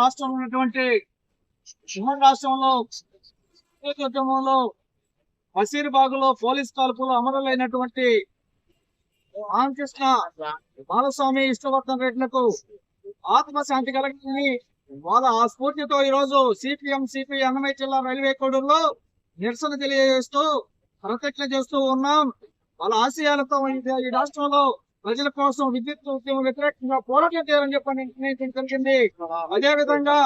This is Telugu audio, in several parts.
రాష్ట్రంలో ఉన్నటువంటి ఉమ్మడి రాష్ట్రంలో ఉద్యమంలో బషీర్బాగులో పోలీస్ కాల్పులు అమరులైనటువంటి రామకృష్ణ బాలస్వామి ఇష్టవర్ధన్ రెడ్లకు ఆత్మశాంతి కలగాలని వాళ్ళ ఆ స్ఫూర్తితో ఈ రోజు సిపిఎం సిపి అన్నమయ్య జిల్లా రైల్వే కోడూరులో నిరసన తెలియజేస్తూ ప్రతిజ్ఞ చేస్తూ ఉన్నాం. వాళ్ళ ఆశయాలతో ఈ రాష్ట్రంలో ప్రజల కోసం విద్యుత్ ఉద్యమం వ్యతిరేకంగా పోరాటం చేయాలని చెప్పని నిర్ణయించడం జరిగింది. అదే విధంగా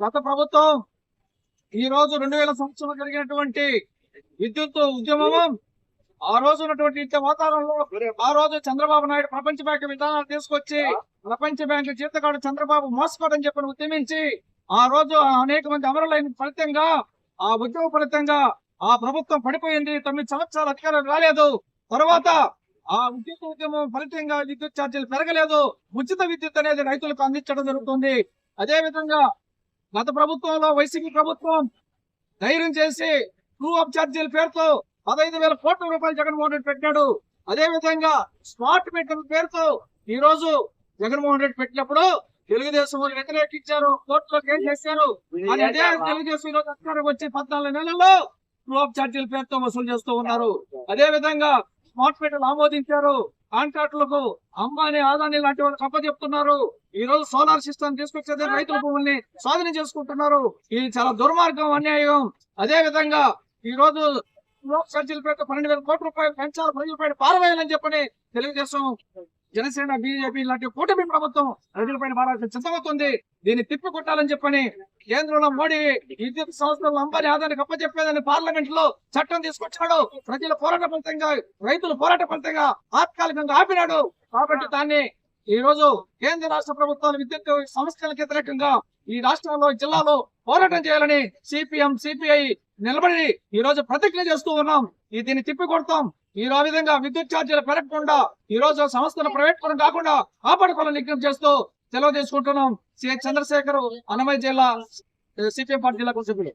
గత ప్రభుత్వం ఈ రోజు రెండు వేల సంవత్సరంలో జరిగినటువంటి విద్యుత్ ఉద్యమం ఆ రోజు ఉన్నటువంటి వాతావరణంలో ఆ రోజు చంద్రబాబు నాయుడు ప్రపంచ బ్యాంక్ విధానాలు తీసుకొచ్చి ప్రపంచ బ్యాంకు జీతగాడు చంద్రబాబు మోసపోవడం చెప్పని ఉద్యమించి ఆ రోజు అనేక మంది అమరులైన ఫలితంగా ఆ ఉద్యమ ఫలితంగా ఆ ప్రభుత్వం పడిపోయింది. తొమ్మిది సంవత్సరాలు అధికారం రాలేదు. తర్వాత ఆ విద్యుత్ ఉద్యమం ఫలితంగా విద్యుత్ ఛార్జీలు పెరగలేదు. ఉచిత విద్యుత్ అనేది రైతులకు అందించడం జరుగుతుంది. అదే విధంగా గత ప్రభుత్వంలో వైసీపీ ప్రభుత్వం ధైర్యం చేసి ట్రూ అప్ ఛార్జీల పేరుతో పదహైదు వేల కోట్ల రూపాయలు జగన్మోహన్ రెడ్డి పెట్టాడు. అదే విధంగా స్మార్ట్ మీటర్ పేరుతో ఈ రోజు జగన్మోహన్ రెడ్డి పెట్టినప్పుడు తెలుగుదేశం వాళ్ళు వ్యతిరేకించారు కోర్టులో కేసు చేశారు కానీ అదే తెలుగుదేశం ఈరోజు అధికారం వచ్చే పద్నాలుగు నెలల్లో ట్రూ అప్ ఛార్జీల పేరుతో వసూలు చేస్తూ ఉన్నారు. అదే విధంగా స్మార్ట్ మీటర్లు ఆమోదించారు. కాంట్రాక్టులకు అంబానీ ఆదాని లాంటి వాళ్ళకి అప్పచెప్తున్నారు. ఈ రోజు సోలార్ సిస్టమ్ తీసుకొచ్చేది రైతుల భూముల్ని స్వాధీనం చేసుకుంటున్నారు. ఇది చాలా దుర్మార్గం అన్యాయం. అదే విధంగా ఈ రోజు లోక్ సర్జీల పన్నెండు వేల కోట్ల రూపాయలు పెంచాలి పది రూపాయలు పారవేయాలని చెప్పని తెలియజేస్తాం జనసేన బీజేపీ లాంటి కూటమి ప్రభుత్వం ప్రజలపైన మారాల్సిన చిత్తమవుతుంది దీన్ని తిప్పికొట్టాలని చెప్పని కేంద్రంలో మోడీ విద్యుత్ సంస్థలు అంబానీ ఆదానికి అప్పచెప్పేదని పార్లమెంట్లో చట్టం తీసుకొచ్చాడు ప్రజల పోరాట ఫలితంగా రైతుల పోరాట ఫలితంగా తాత్కాలికంగా ఆపినాడు. కాబట్టి దాన్ని ఈ రోజు కేంద్ర రాష్ట్ర ప్రభుత్వాలు విద్యుత్ సంస్థలకు వ్యతిరేకంగా ఈ రాష్ట్రంలో జిల్లాలో పోరాటం చేయాలని సిపిఎం సిపిఐ నిలబడి ఈ రోజు ప్రతిజ్ఞ చేస్తూ ఉన్నాం. ఈ దీన్ని తిప్పి కొడతాం ఈ రో- విధంగా విద్యుత్ ఛార్జీలు పెరగకుండా ఈ రోజు సంస్థలు ప్రైవేట్ పరం కాకుండా కాపాడుకోవాలని విజ్ఞప్తి చేస్తూ సెలవు తీసుకుంటున్నాం. సి. చంద్రశేఖర్ అన్నమయ్య జిల్లా సిపిఎం పార్టీ జిల్లా సభ్యులు